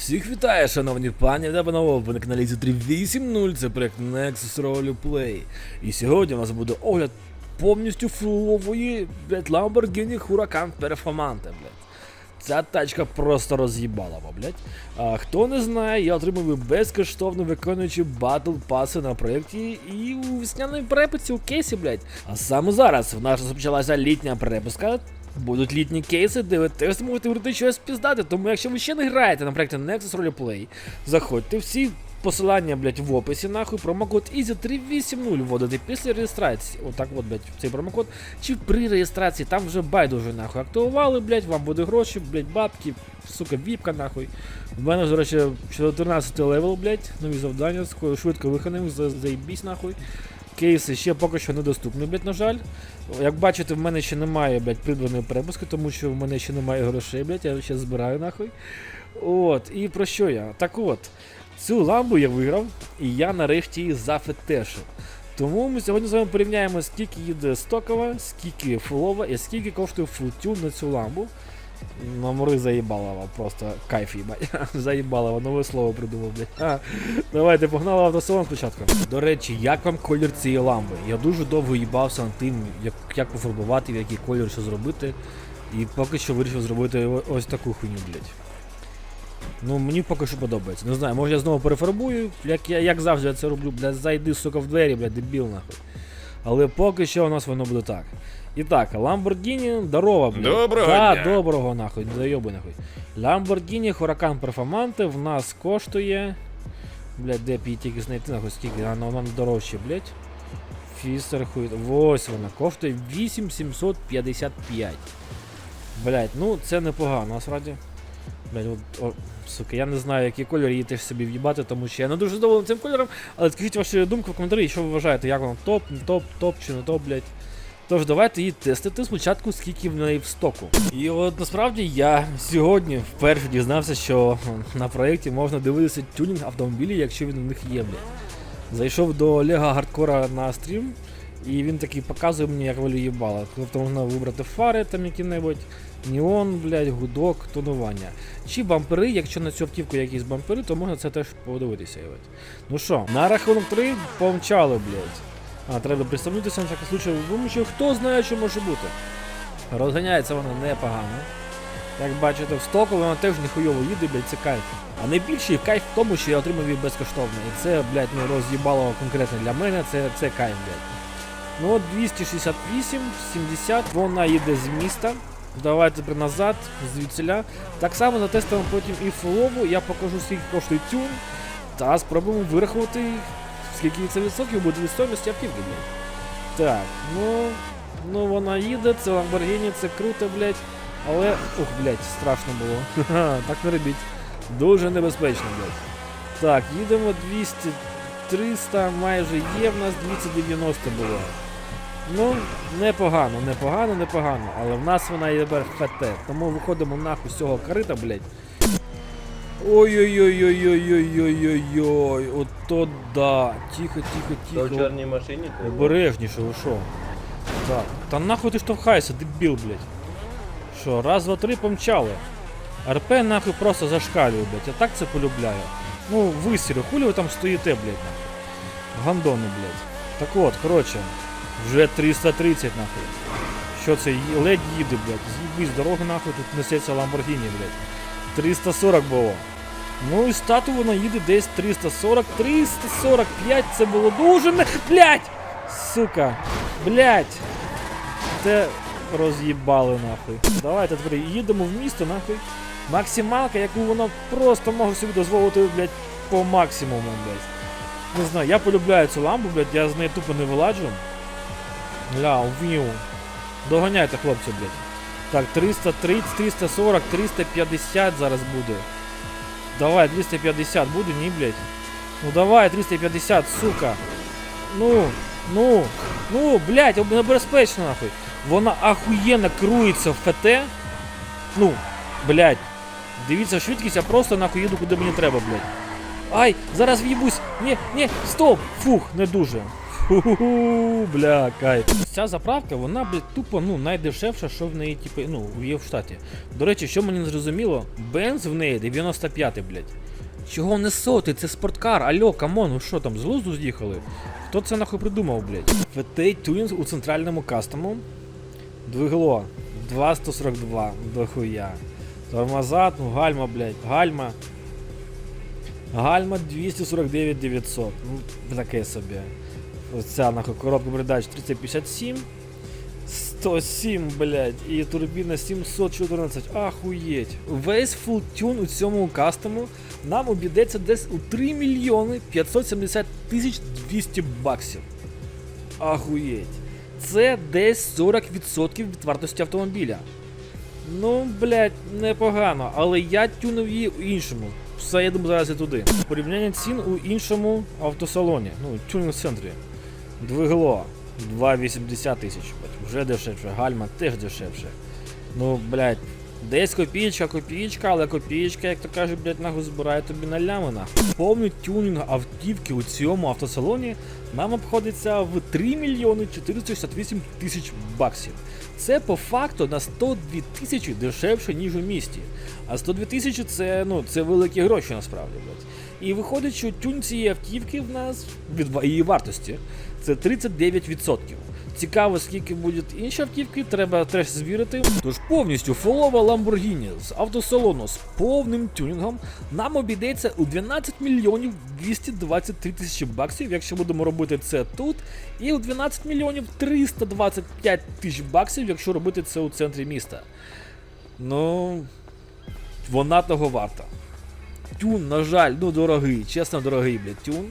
Всіх вітаю, шановні пані та панове, ви на каналі 380, це проект Nexus Roleplay. І сьогодні у нас буде огляд повністю фулової, блядь, Lamborghini Huracan Performante, блядь. Ця тачка просто роз'їбала, блядь. А хто не знає, я отримав безкоштовно виконуючи батл паси на проєкті і у весняній переписці у кейсі, блядь. А саме зараз в нас розпочалася літня переписка. Будуть літні кейси, де ви теж зможете вирити щось піздати. Тому якщо ви ще не граєте на проєкті Nexus Roleplay, заходьте всі посилання, блядь, в описі, нахуй, промокод EASY380 вводите після реєстрації. Отак от, блядь, цей промокод. Чи при реєстрації, там вже байдуже, нахуй, активували, блядь, вам буде гроші, блядь, бабки, сука, віпка, нахуй. В мене, до речі, 14 левел, блядь, нові завдання, швидко виконаємо, за- заїбісь, нахуй. Кейси ще поки що недоступні, блядь, на жаль. Як бачите, в мене ще немає, блядь, придбаної перепуски, тому що в мене ще немає грошей, блядь, я ще збираю нахуй. От, і про що я? Так от, цю ламбу я виграв, і я нарешті її зафетешив. Тому ми сьогодні з вами порівняємо, скільки їде стокова, скільки фулова і скільки коштує фултюн на цю ламбу. Номери заїбалова, просто кайф їбать. Заїбалова, нове слово придумав, блядь. Давайте погнали автосалон спочатку. До речі, як вам колір цієї ламби? Я дуже довго їбався над тим, як, як пофарбувати, в який колір що зробити. І поки що вирішив зробити ось таку хуйню, блядь. Ну, мені поки що подобається. Не знаю, може я знову перефарбую, як я як завжди я це роблю, блядь, зайди, сука, в двері, блядь, дебіл нахуй. Але поки що у нас воно буде так. І так, Lamborghini здорова, блядь. Доброго да, дня. доброго нахуй, не зайоби нахуй. Lamborghini Huracan Performante в нас коштує. Блядь, де її тільки знайти, нахуй, скільки, а вона дорожче, блядь. Фістер хуй. Ось вона, коштує 8755. Блядь, ну це непогано, насправді. Блядь, от, о, сука, я не знаю, який кольор її теж собі в'їбати, тому що я не дуже задоволений цим кольором, але скажіть вашу думку в коментарі, що ви вважаєте, як воно топ, не топ, топ чи не топ, блядь. Тож давайте її тестити спочатку, скільки в неї в стоку. І от насправді я сьогодні вперше дізнався, що на проєкті можна дивитися тюнінг автомобілів, якщо він у них є, блядь. Зайшов до Олега Гардкора на стрім, і він такий показує мені, як волю їбала. Тобто можна вибрати фари там які-небудь, неон, блядь, гудок, тонування. Чи бампери, якщо на цю автівку якісь бампери, то можна це теж подивитися. Ну що, на рахунок 3 помчали, блядь. А, треба пристебнутися на всякий случай, тому що хто знає, що може бути. Розганяється вона непогано. Як бачите, в стоку вона теж ніхуйово їде, блядь, це кайф. А найбільший кайф в тому, що я отримав її безкоштовно. І це, блядь, ну роз'їбало конкретно для мене, це, це кайф, блядь. Ну от 268, 70, вона їде з міста. Давайте тепер назад, звідсіля. Так само затестимо потім і фулову, я покажу скільки коштує тюн. Та спробуємо вирахувати, скільки це відсотків буде від стоїмості автівки. Так, ну. Ну вона їде, це Lamborghini, це круто, блядь. Але. Ух, блядь, страшно було. Ха-ха, так не робіть. Дуже небезпечно, блядь. Так, їдемо 200, 300, майже є, в нас 290 було. Ну, непогано, непогано, непогано. Але в нас вона є ФТ. Тому виходимо нахуй з цього корита, блядь. Ой-ой-ой-ой-ой-ой-ой-ой-ой. Ото да. Тихо, тихо, То в тихо. чорній машині? Обережніше, ви що? Так. Та нахуй ти штовхаєшся, дебіл, блядь. Що, раз, два, три помчали. РП нахуй просто зашкалює, блядь. Я так це полюбляю. Ну, висірю, хулі ви там стоїте, блядь. Гандони, блядь. Так от, коротше, вже 330 нахуй. Що це, ледь їде, блядь. З'їбись дороги нахуй, тут несеться Lamborghini, блядь. 340 було. Ну і стату вона їде десь 340, 345, це було дуже не. Блять! Сука! Блять! Це роз'їбали нахуй. Давайте тепер їдемо в місто, нахуй. Максималка, яку вона просто може собі дозволити, блять, по максимуму, блять. Не знаю, я полюбляю цю ламбу, блять, я з неї тупо не виладжу. Ля, вмів. Доганяйте, хлопці, блять. Так, 330, 340, 350 зараз буде. Давай, 250 буде, ні, блядь. Ну давай, 350, сука. Ну, ну, ну, блядь, небезпечно нахуй. Вона ахуєнно керується в ФТ. Ну, блядь. Дивіться швидкість, я просто нахуй їду, куди мені треба, блядь. Ай, зараз в'їбусь. Ні, ні, стоп! Фух, не дуже. Ху-ху-ху, бля, кайф. Ця заправка, вона, блядь, тупо, ну, найдешевша, що в неї, типу, ну, є в штаті. До речі, що мені не зрозуміло, бенз в неї 95, блядь. Чого не соти? Це спорткар, алло, камон, ви що там, з глузду з'їхали? Хто це нахуй придумав, блядь? VT Tuning у центральному кастому. Двигло 2142, дохуя. Тормоза, ну гальма, блядь, гальма. Гальма 249 900. Ну, таке собі. Оця нахуй коробка передач 3057. 107, блядь, і турбіна 714. Ахуєть. Весь tune у цьому кастому нам обійдеться десь у 3 мільйони 570 тисяч 200 баксів. Ахуєть. Це десь 40% від вартості автомобіля. Ну, блядь, непогано, але я тюнув її у іншому. Все, я думаю, зараз я туди. Порівняння цін у іншому автосалоні, ну, тюнінг-центрі. Двигло 2,80 тисяч, вже дешевше, гальма теж дешевше. Ну, блядь, десь копійка, копійка, але копійка, як то кажуть, блядь, нахуй збирає тобі на лями, нахуй. Повний тюнінг автівки у цьому автосалоні нам обходиться в 3 мільйони 468 тисяч баксів. Це по факту на 102 тисячі дешевше, ніж у місті. А 102 тисячі це, ну, це великі гроші насправді, блядь. І виходить, що тюн цієї автівки в нас від її вартості це 39%. Цікаво, скільки будуть інші автівки, треба теж звірити. Тож повністю фолова Lamborghini з автосалону з повним тюнінгом нам обійдеться у 12 мільйонів 223 тисячі баксів, якщо будемо робити це тут, і у 12 мільйонів 325 тисяч баксів, якщо робити це у центрі міста. Ну, вона того варта. Тюн, на жаль, ну дорогий, чесно, дорогий, блядь, тюн.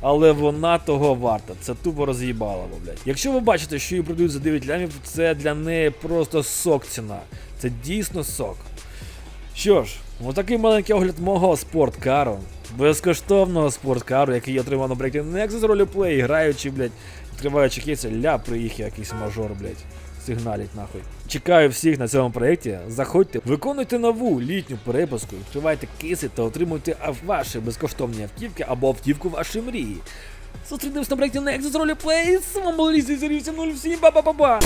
Але вона того варта. Це тупо роз'їбало, блядь. Якщо ви бачите, що її продають за 9 лямів, це для неї просто сок ціна. Це дійсно сок. Що ж, отакий маленький огляд мого спорткару. Безкоштовного спорткару, який я отримав на проєкті Nexus Roleplay, граючи, блядь, відкриваючи кейси, ля, приїхав якийсь мажор, блядь. Сигналять нахуй. Чекаю всіх на цьому проєкті. Заходьте, виконуйте нову літню перепуску, відкривайте кейси та отримуйте ваші безкоштовні автівки або автівку вашої мрії. Зустрінемось на проєкті Nexus Roleplay. З вами був Лісі 07 ба ба ба